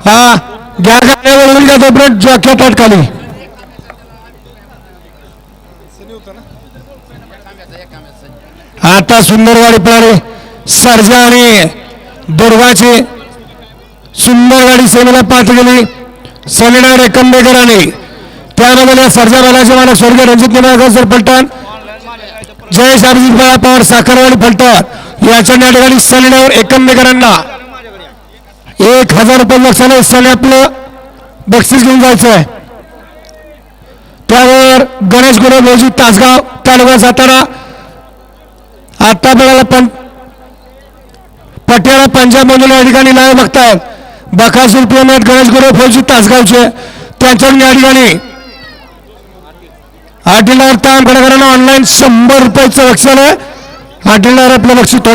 हा घ्या गाड्यावरून घ्या तोपर्यंत जॉकेट ताटखाली आता सुंदरवाडी पळाले सरजा आणि दुर्गाची सुंदरवाडी गाडी पाठ गेली सलिना रेकंबेकरांनी त्यामध्ये सरजा बालाजी मला स्वर्गीय रणजित निंबाळकर सर पलटण. जय शाबजी पवार साखरवाडी पलटण. याच्या या ठिकाणी सलिनावर एकंबेकरांना एक हजार रुपये लक्षाला सने आपलं बक्षीस घेऊन जायचं आहे त्यावर गणेश गुरु भाऊजी तासगाव तालुका सातारा आता बघायला पण पटियाला पंजाब मधून या ठिकाणी लाईव्ह बघतायत. बकासूर प्रेम गणेश गुरु फौजी तासगावचे. त्यांच्याकडून या ठिकाणी आठवड्यावर ताम खडकरांना ऑनलाईन शंभर रुपयाचं लक्षण आहे. आठवड्यावर आपलं लक्ष थोडं